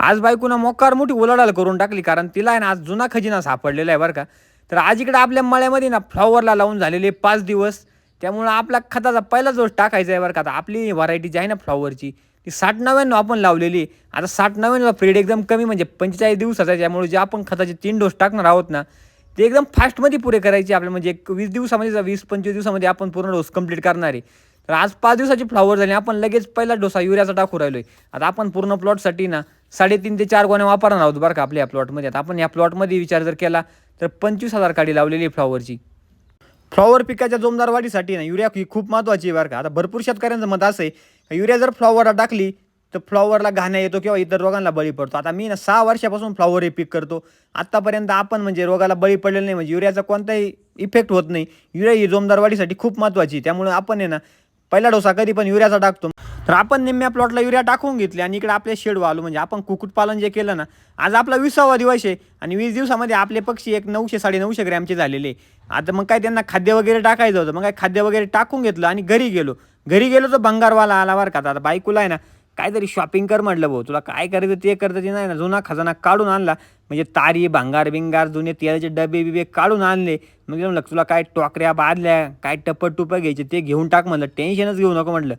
आज बायकोनं मोकार मोठी उलाढाल करून टाकली कारण तिला आहे ना आज जुना खजिना सापडलेला आहे बरं का. तर आज इकडे आपल्या मळ्यामध्ये ना फ्लॉवरला लावून झालेले पाच दिवस त्यामुळं आपला खताचा पहिला जोश टाकायचा आहे बरं का. आता आपली व्हरायटी जी आहे ना फ्लॉवरची ती साठ नव्याण्णव आपण लावलेली आता साठ नव्याण्णव पिरियड एकदम कमी म्हणजे पंचेचाळीस दिवसाचा आहे त्यामुळे जे आपण खताचे तीन डोस टाकणार आहोत ना ते एकदम फास्टमध्ये पुरे करायचे आपल्या म्हणजे एक वीस दिवसामध्ये वीस पंचवीस दिवसामध्ये आपण पूर्ण डोस कंप्लीट करणार आहे. तर आज पाच दिवसाची फ्लॉवर झाली आपण लगेच पहिला डोसा युरियाचा टाकू राहिलो आहे आता आपण पूर्ण प्लॉटसाठी ना साडेतीन ते चार गोण्या वापरणार आहोत बरं का आपल्या या प्लॉटमध्ये आता आपण या प्लॉटमध्ये विचार जर केला तर पंचवीस हजार काडी लावलेली आहे फ्लॉवरची फ्लॉवर पिकाच्या जोमदार वाढीसाठी ना युरिया ही खूप महत्त्वाची आहे बरं का. आता भरपूर शेतकऱ्यांचं मत असं आहे का युरिया जर फ्लॉवरला टाकली तर फ्लॉवरला घाण्या येतो किंवा इतर रोगांना बळी पडतो. आता मी ना सहा वर्षापासून फ्लॉवर हे पीक करतो. आत्तापर्यंत आपण म्हणजे रोगाला बळी पडलेलं नाही. म्हणजे युरियाचा कोणताही इफेक्ट होत नाही. युरिया ही जोमदार वाढीसाठी खूप महत्त्वाची आहे. त्यामुळे आपण आहे ना पहिला डोसा कधी पण युरियाचा टाकतो. तर आपण निम्म्या प्लॉटला युरिया टाकून घेतली आणि इकडे आपले शेड आलो म्हणजे आपण कुक्कुटपालन जे केलं ना आज आपला विसावा दिवस आहे आणि वीस दिवसामध्ये आपले पक्षी एक नऊशे साडे नऊशे ग्रॅमचे झालेले आता मग काय त्यांना खाद्य वगैरे टाकायचं होतं मग काय खाद्य वगैरे टाकून घेतलं आणि घरी गेलो. घरी गेलो तर भंगारवाला आला बरं का आता बायकोला आहे ना काहीतरी शॉपिंग कर म्हटलं भाऊ. तुला काय करायचं ते करतं ते नाही ना. जुना खजाना काढून आणला. म्हणजे तारी भांगार बिंगार जुने तेलाचे डबे बिबे काढून आणले. मग म्हणलं तुला काय टोकऱ्या बादल्या काय टप्प टुपं घ्यायचे ते घेऊन टाक म्हणलं. टेन्शनच घेऊ नको म्हटलं